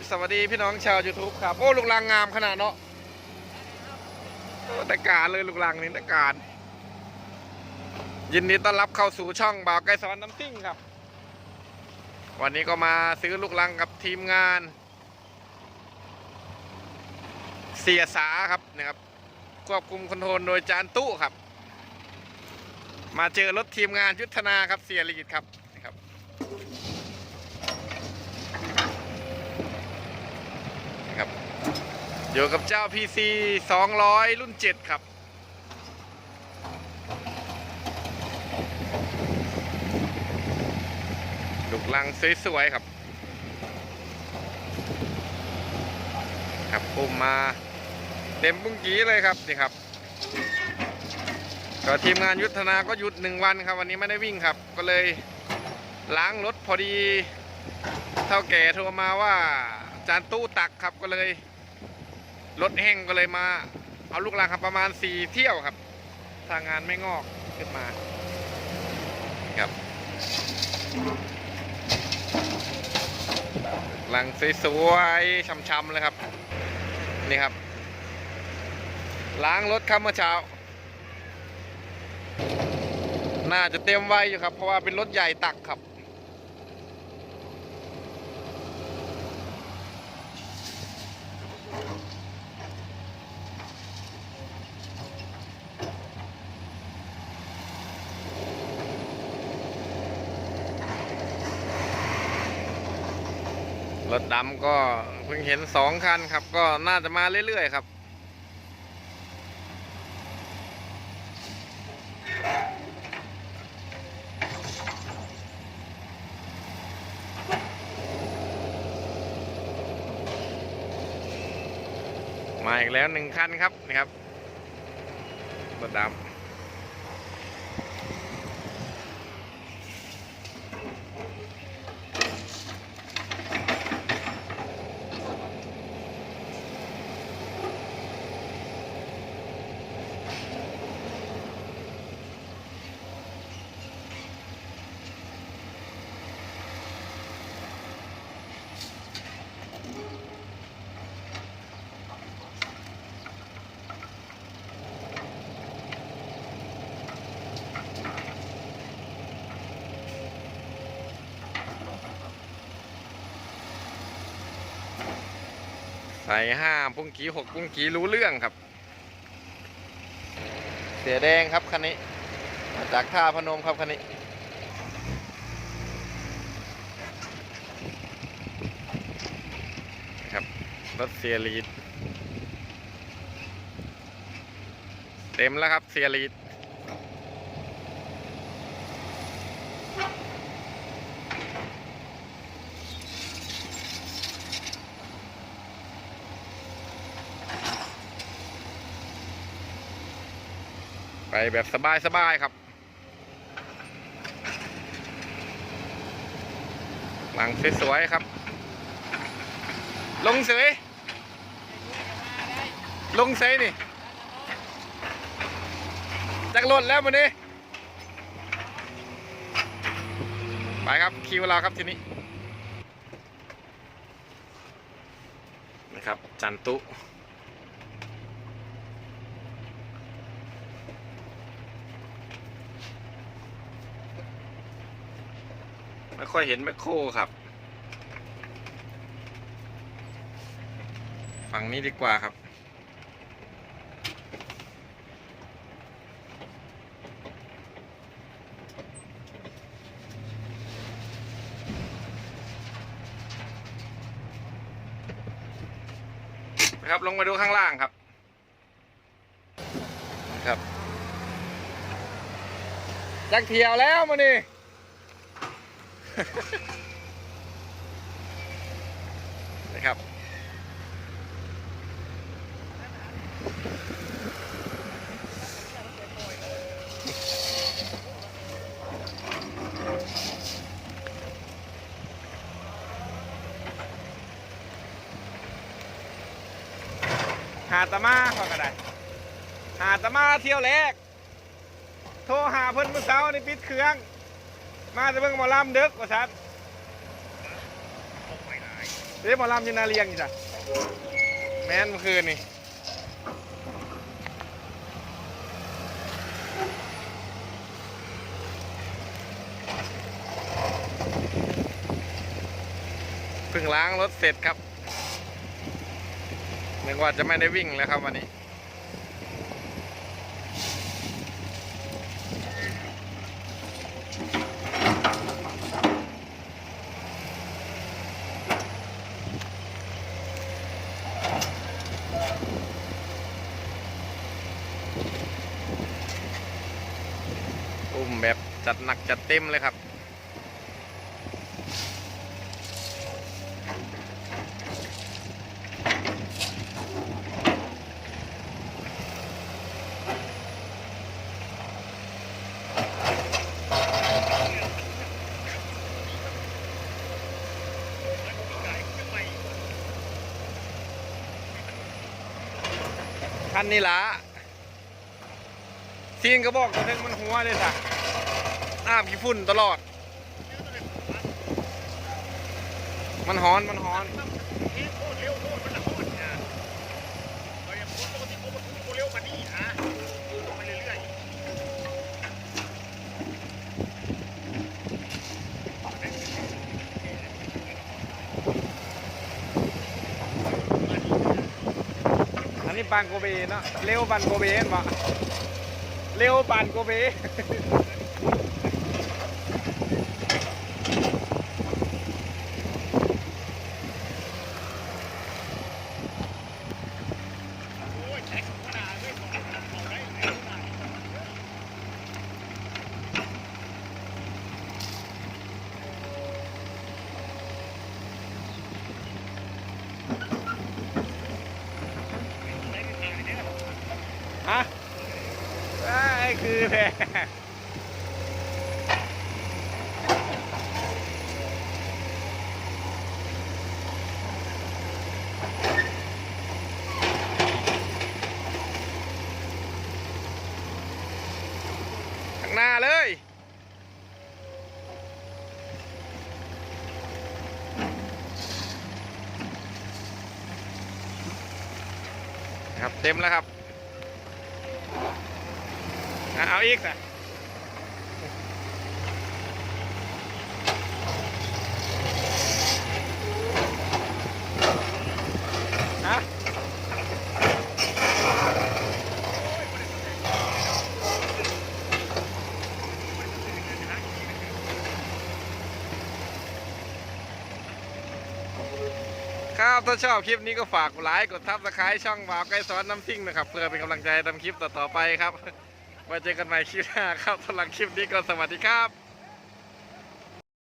บสวัสดีพี่น้องชาว YouTube ครับ โอ้ ลูกลังงามขนาดเนาะแต่การเลยลูกลังนี่แต่การยินดีต้อนรับเข้าสู่ช่องบ่าวไกรสอนน้ำซิ่งครับ วันนี้ก็มาซื้อลูกลังกับทีมงาน เสียสาครับนะครับ ควบคุมคอนโทรลโดยจานตู้ครับ มาเจอรถทีมงานยุทธนาครับเสียลีดครับ อยู่กับเจ้า PC 200 รุ่น 7 ครับ ลูกลังสวยๆครับ ครับปุ่มมาเต็มปุ้งกี้เลยครับนี่ครับก็ทีมงานยุทธนาก็หยุดหนึ่งวันครับ วันนี้ไม่ได้วิ่งครับ ก็เลยล้างรถพอดี เท่าแก่โทรมาว่าจานตู้ตักครับก็เลย รถแห้งก็เลยมา เอาลูกลังครับประมาณสี่เที่ยวครับถ้างงานไม่งอกขึ้นมาครับลังสวยๆช่ำๆเลยครับ นี่ครับ ล้างรถครับเมื่อเช้า น่าจะเต็มไว้อยู่ครับ เพราะว่าเป็นรถใหญ่ตักครับ รถดำก็เพิ่งเห็นสองคันครับ ก็น่าจะมาเรื่อยๆครับ มาอีกแล้วหนึ่งคันครับนี่ครับรถดำ ใส่ห้าปุ้งกี้หกปุ้งกี้รู้เรื่องครับ เสียแดงครับคันนี้มาจากท่าพนมครับคันนี้ครับรถเสียรีด เต็มแล้วครับเสียรีด แบบสบายๆครับหลังสวยๆครับ ลงเสยลงเสยนี่จากรถแล้วมันนี้ไปครับคิวเราครับทีนี้นะครับจันตุ ค่อยเห็นแมคโครครับ ฝั่งนี้ดีกว่าครับนะครับลงมาดูข้างล่างครับนะครับจักเที่ยวแล้วมานี่ นะครับ หาตะมาพอกันได้หาตะมาเที่ยวแรก โทรหาเพิ่นเมื่อเช้านี่ปิดเครื่อง มาจะเบิ่งหมอลำเด็กว่าซัดเรียกหมอลำอยินาเรียงอยู่จ้ะแม่นเมื่อคืนนี่เพิ่งล้างรถเสร็จครับนึกว่าจะไม่ได้วิ่งแล้วครับวันนี้ อุ้มแบบจัดหนักจัดเต็มเลยครับ คันนี้ละซีนก็บอกตัวนึงมันหัวเลยจ้ะ อาบขี้ฝุ่นตลอด มันหอนมันหอนเฮ้ยโคตรเร็วโคตรมันละโคตรนะเราอย่างคนปกติเขามาทุกเร็วกว่านี้นะลงไปเรื่อยๆอันนี้ปานโกเบเนาะเร็วปานโกเบเห็นปะเร็วปานโกเบ โอ้ยแท็กขนาดเลยบอกบอกได้เร็วมาก ฮะไอ้คือ แพข้างหน้าเลยครับเต็มแล้วครับ เอาอีกนะฮะครับถ้าชอบคลิปนี้ก็ฝากไลค์กดทับสไครต์ช่องวาวใกล้ซ้อนน้ำซิ่งนะครับ เพื่อเป็นกำลังใจทำคลิปต่อๆไปครับ ไว้เจอกันใหม่คลิปหน้าครับสำหรับคลิปนี้ก็สวัสดีครับ